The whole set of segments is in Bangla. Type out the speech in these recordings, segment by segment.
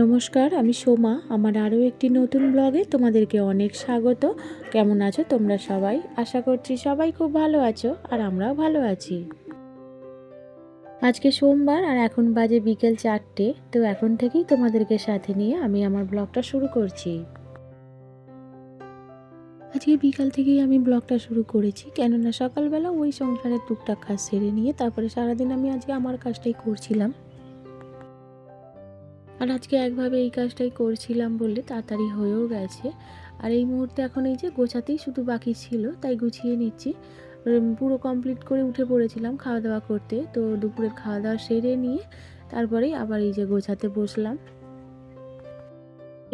নমস্কার, আমি সোমা। আমার আরও একটি নতুন ব্লগে তোমাদেরকে অনেক স্বাগত। কেমন আছো তোমরা সবাই? আশা করছি সবাই খুব ভালো আছো আর আমরাও ভালো আছি। আজকে সোমবার আর এখন বাজে বিকেল চারটে, তো এখন থেকেই তোমাদেরকে সাথে নিয়ে আমি আমার ব্লগটা শুরু করছি। আজকে বিকাল থেকেই আমি ব্লগটা শুরু করেছি, কেননা সকালবেলা ওই সংসারের টুকটাক কাজ সেরে নিয়ে তারপরে সারাদিন আমি আজকে আমার কাজটাই করছিলাম। আর আজকে একভাবে এই কাজটাই করছিলাম বলে তাড়াতাড়ি হয়েও গেছে। আর এই মুহূর্তে এখন এই যে গোছাতেই শুধু বাকি ছিল, তাই গুছিয়ে নিচ্ছি। পুরো কমপ্লিট করে উঠে পড়েছিলাম খাওয়া দাওয়া করতে। তো দুপুরের খাওয়া দাওয়া সেরে নিয়ে তারপরেই আবার এই যে গোছাতে বসলাম।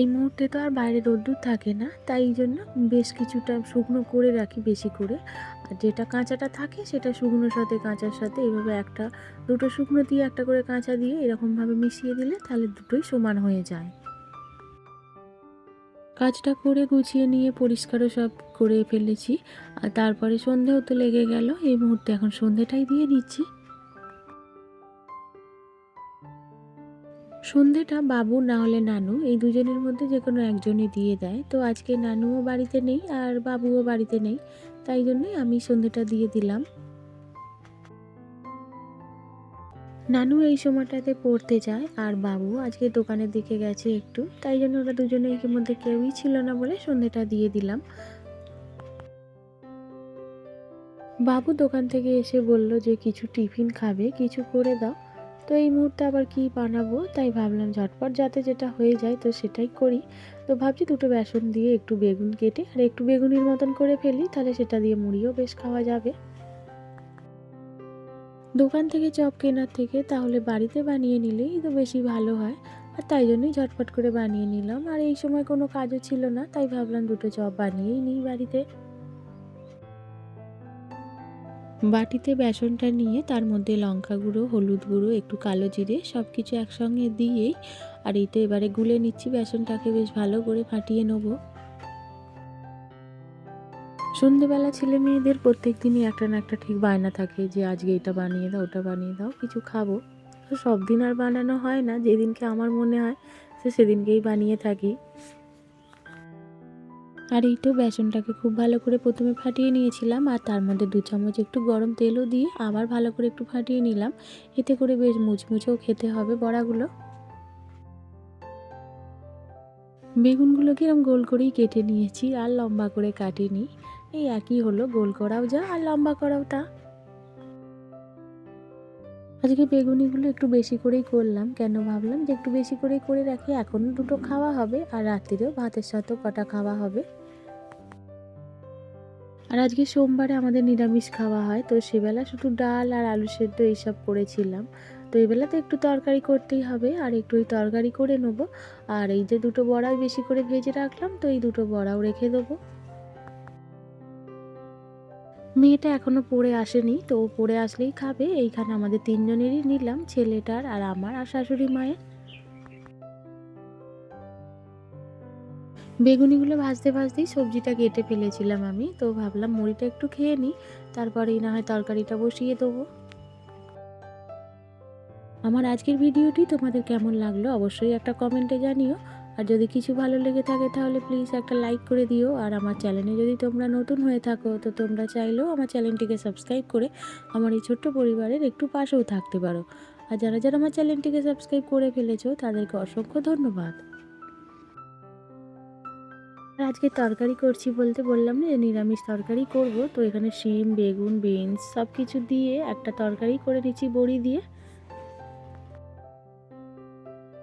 এই মুহূর্তে তো আর বাইরে রোদ্দুর থাকে না, তাই জন্য বেশ কিছুটা শুকনো করে রাখি বেশি করে। আর যেটা কাঁচাটা থাকে সেটা শুকনোর সাথে কাঁচার সাথে এইভাবে একটা, দুটো শুকনো দিয়ে একটা করে কাঁচা দিয়ে এরকমভাবে মিশিয়ে দিলে তাহলে দুটোই সমান হয়ে যায়। কাজটা করে গুছিয়ে নিয়ে পরিষ্কারও সব করে ফেলেছি। আর তারপরে সন্ধেও তো লেগে গেল, এই মুহূর্তে এখন সন্ধেটাই দিয়ে দিচ্ছি। সন্ধেটা বাবু না হলে নানু, এই দুজনের মধ্যে যে কোনো একজনই দিয়ে দেয়। তো আজকে নানুও বাড়িতে নেই আর বাবুও বাড়িতে নেই, তাই জন্যই আমি সন্ধেটা দিয়ে দিলাম। নানু এই সময়টাতে পড়তে যায় আর বাবু আজকে দোকানের দিকে গেছে একটু, তাই জন্য ওরা দুজনের মধ্যে কেউই ছিল না বলে সন্ধেটা দিয়ে দিলাম। বাবু দোকান থেকে এসে বলল যে, কিছু টিফিন খাবে, কিছু করে দাও। তো এই মুহূর্তে আবার কি বানাবো? তাই ভাবলাম ঝটপট যাতে যেটা হয়ে যায় তো সেটাই করি। তো ভাবছি দুটো বেসন দিয়ে একটু বেগুন কেটে আর একটু বেগুনির মতন করে ফেলি, তাহলে সেটা দিয়ে মুড়িও বেশ খাওয়া যাবে। দোকান থেকে চপ কেনার থেকে তাহলে বাড়িতে বানিয়ে নিলেই তো বেশি ভালো হয়। আর তাই জন্যই ঝটপট করে বানিয়ে নিলাম। আর এই সময় কোনো কাজও ছিল না, তাই ভাবলাম দুটো চপ বানিয়েই নিই বাড়িতে। বাটিতে বেসনটা নিয়ে তার মধ্যে লঙ্কা গুঁড়ো, হলুদ গুঁড়ো, একটু কালো জিরে সব কিছু একসঙ্গে দিয়েই আর এই তো এবারে গুলে নিচ্ছি বেসনটাকে, বেশ ভালো করে ফাটিয়ে নেব। সন্ধেবেলা ছেলে মেয়েদের প্রত্যেক দিনই একটা না একটা ঠিক বায়না থাকে যে, আজকে এটা বানিয়ে দাও, ওটা বানিয়ে দাও, কিছু খাব। তো সব দিন আর বানানো হয় না, যেদিনকে আমার মনে হয়, সে সেদিনকেই বানিয়ে থাকি। আর এই তো বেসনটাকে খুব ভালো করে প্রথমে ফাটিয়ে নিয়েছিলাম, আর তার মধ্যে দু চামচ একটু গরম তেলও দিয়ে আবার ভালো করে একটু ফাটিয়ে নিলাম। এতে করে বেশ মুচমুচেও খেতে হবে বড়াগুলো। বেগুনগুলোকে এরকম গোল করেই কেটে নিয়েছি আর লম্বা করে কাটিনি। এই একই হলো গোল করাও যা আর লম্বা করাও তা। আজকে বেগুনিগুলো একটু বেশি করেই করলাম, কেন ভাবলাম যে একটু বেশি করেই করে রাখি। এখনও দুটো খাওয়া হবে আর রাত্রিরেও ভাতের সাথেও কটা খাওয়া হবে। আর আজকে সোমবারে আমাদের নিরামিষ খাওয়া হয়, তো সেবেলা শুধু ডাল আর আলু সেদ্ধ এইসব করেছিলাম। তো এই বেলা তো একটু তরকারি করতেই হবে, আর একটু ওই তরকারি করে নেব। আর এই যে দুটো বড়াই বেশি করে ভেজে রাখলাম, তো এই দুটো বড়াও রেখে দেবো। মেয়েটা এখনও পড়ে আসেনি, তো পড়ে আসলেই খাবে। এইখানে আমাদের তিনজনেরই নিলাম, ছেলেটার আর আমার আর শাশুড়ি মায়ের। বেগুনিগুলো ভাজতে ভাজতেই সবজিটা কেটে ফেলেছিলাম আমি, তো ভাবলাম মুড়িটা একটু খেয়ে নিই, তারপরেই না হয় তরকারিটা বসিয়ে দেবো। আমার আজকের ভিডিওটি তোমাদের কেমন লাগল অবশ্যই একটা কমেন্টে জানিও, আর যদি কিছু ভালো লেগে থাকে তাহলে প্লিজ একটা লাইক করে দিও, আর আমার চ্যানেলে যদি তোমরা নতুন হয়ে থাকো তো তোমরা চাইলেও আমার চ্যানেলটিকে সাবস্ক্রাইব করে আমার এই ছোট্ট পরিবারের একটু পাশেও থাকতে পারো। আর যারা যারা আমার চ্যানেলটিকে সাবস্ক্রাইব করে ফেলেছো তাদেরকে অসংখ্য ধন্যবাদ। আর আজকে তরকারি করছি বলতে বললাম না যে নিরামিষ তরকারি করব। তো এখানে শিম, বেগুন, বিনস সব কিছু দিয়ে একটা তরকারি করে নিচ্ছি বড়ি দিয়ে।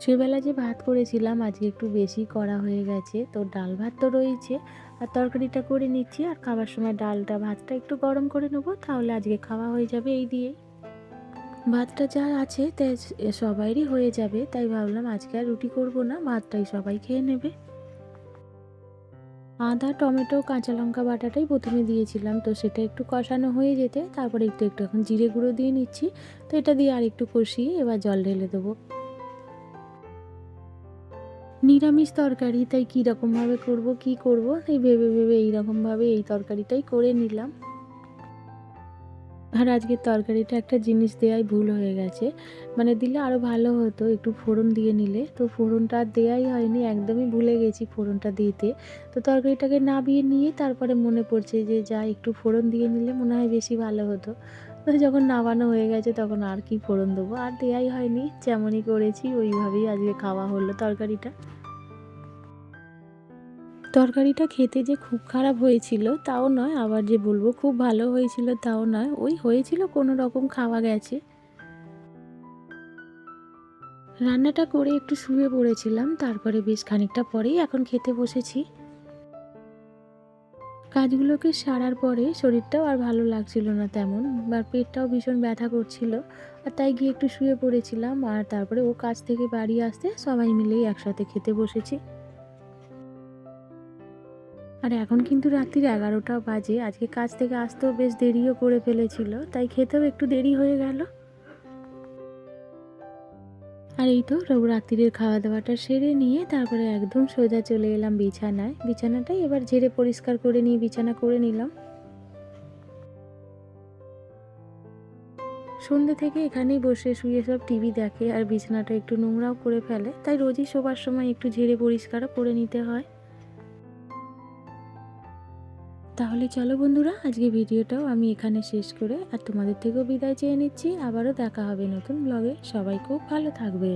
সেবেলা যে ভাত করেছিলাম, আজকে একটু বেশি করা হয়ে গেছে, তো ডাল ভাত তো রয়েছে। আর তরকারিটা করে নিচ্ছি, আর খাবার সময় ডালটা, ভাতটা একটু গরম করে নেব, তাহলে আজকে খাওয়া হয়ে যাবে এই দিয়েই। ভাতটা যা আছে তাই সবাইরই হয়ে যাবে, তাই ভাবলাম আজকে আর রুটি করব না, ভাতটাই সবাই খেয়ে নেবে। আদা, টমেটো, কাঁচা লঙ্কা বাটাটাই প্রথমে দিয়েছিলাম। তো সেটা একটু কষানো হয়ে যেতে, তারপরে একটু একটু এখন জিরে গুঁড়ো দিয়ে নিচ্ছি। তো এটা দিয়ে আর একটু কষিয়ে এবার জল ঢেলে দেবো। নিরামিষ তরকারি, তাই কীরকমভাবে করব, কি করব এই ভেবে ভেবে এইরকমভাবে এই তরকারিটাই করে নিলাম। আর আজকের তরকারিটা একটা জিনিস দেওয়াই ভুল হয়ে গেছে। মানে দিলে আরও ভালো হতো একটু ফোড়ন দিয়ে নিলে। তো ফোড়নটা আর দেওয়াই হয়নি, একদমই ভুলে গেছি ফোড়নটা দিতে। তো তরকারিটাকে নাবিয়ে নিয়ে তারপরে মনে পড়ছে যে যা একটু ফোড়ন দিয়ে নিলে মনে হয় বেশি ভালো হতো। তো যখন নামানো হয়ে গেছে তখন আর কি ফোড়ন দেবো? আর দেওয়াই হয়নি, যেমনই করেছি ওইভাবেই আজকে খাওয়া হলো তরকারিটা। তরকারিটা খেতে যে খুব খারাপ হয়েছিল, তাও নয়। আবার যে বলব, খুব ভালো হয়েছিল, তাও নয়। ওই হয়েছিল, কোনো রকম খাওয়া গেছে। রান্নাটা করে একটু শুয়ে পড়েছিলাম, তারপরে বেশ খানিকটা পরেই এখন খেতে বসেছি। কাজগুলোকে সারার পরে শরীরটাও আর ভালো লাগছিল না তেমন আর পেটটাও ভীষণ ব্যথা করছিল, আর তাই গিয়ে একটু শুয়ে পড়েছিলাম, আর তারপরে ও কাজ থেকে বাড়ি আসতে সবাই মিলেই একসাথে খেতে বসেছি। আর এখন কিন্তু রাত্রির এগারোটা বাজে। আজকে কাজ থেকে আসতেও বেশ দেরিও করে ফেলেছিল, তাই খেতেও একটু দেরি হয়ে গেল। আর এই তো রাত্রির খাওয়া দাওয়াটা সেরে নিয়ে তারপরে একদম সোজা চলে এলাম বিছানায়। বিছানাটাই এবার ঝেড়ে পরিষ্কার করে নিয়ে বিছানা করে নিলাম। সন্ধ্যে থেকে এখানেই বসে শুয়ে সব টিভি দেখে আর বিছানাটা একটু নোংরাও করে ফেলে, তাই রোজই শোবার সময় একটু ঝেড়ে পরিষ্কারও করে নিতে হয়। তাহলে চলো বন্ধুরা, আজকে ভিডিওটাও আমি এখানে শেষ করে আর তোমাদের থেকেও বিদায় চেয়ে নিচ্ছি। আবারও দেখা হবে নতুন ব্লগে সবাই খুব ভালো থাকবে।